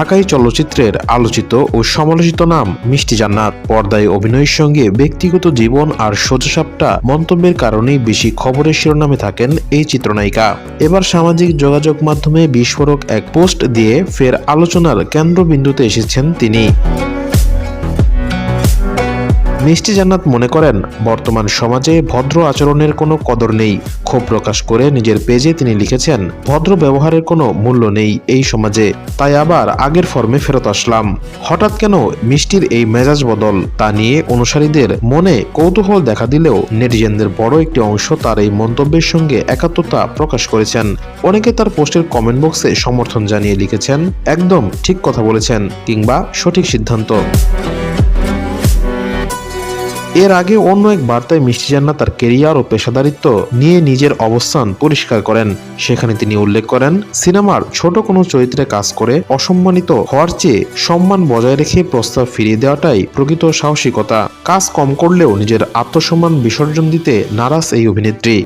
ঢাকাই চলচ্চিত্রের আলোচিত ও সমালোচিত নাম মিষ্টি জান্নাত। পর্দায় অভিনয়ের সঙ্গে ব্যক্তিগত জীবন আর সোজাসাপটা মন্তব্যের কারণেই বেশি খবরের শিরোনামে থাকেন এই চিত্রনায়িকা। এবার সামাজিক যোগাযোগ মাধ্যমে বিস্ফোরক এক পোস্ট দিয়ে ফের আলোচনার কেন্দ্রবিন্দুতে এসেছেন তিনি। মিষ্টি জান্নাত মনে করেন, বর্তমান সমাজে ভদ্র আচরণের কোনো কদর নেই। ক্ষোভ প্রকাশ করে নিজের পেজে তিনি লিখেছেন, ভদ্র ব্যবহারের কোনো মূল্য নেই এই সমাজে। তাই আবার আগের ফর্মে ফেরত আসলাম। হঠাৎ কেন মিষ্টির এই মেজাজ বদল? তা নিয়ে অনুসারীদের মনে কৌতূহল দেখা দিলেও নেটিজেনদের বড় একটি অংশ তার এই মন্তব্যের সঙ্গে একাত্মতা প্রকাশ করেছেন। অনেকে তার পোস্টের কমেন্ট বক্সে সমর্থন জানিয়ে লিখেছেন, একদম ঠিক কথা বলেছেন কিংবা সঠিক সিদ্ধান্ত। এর আগে অন্য এক বার্তায় মিষ্টি জান্না তার কেরিয়ার ও পেশাদারিত্ব নিয়ে নিজের অবস্থান পরিষ্কার করেন। সেখানে তিনি উল্লেখ করেন, সিনেমার ছোট কোনো চরিত্রে কাজ করে অসম্মানিত হওয়ার চেয়ে সম্মান বজায় রেখে প্রস্তাব ফিরিয়ে দেওয়াটাই প্রকৃত সাহসিকতা। কাজ কম করলেও নিজের আত্মসম্মান বিসর্জন দিতে নারাজ এই অভিনেত্রী।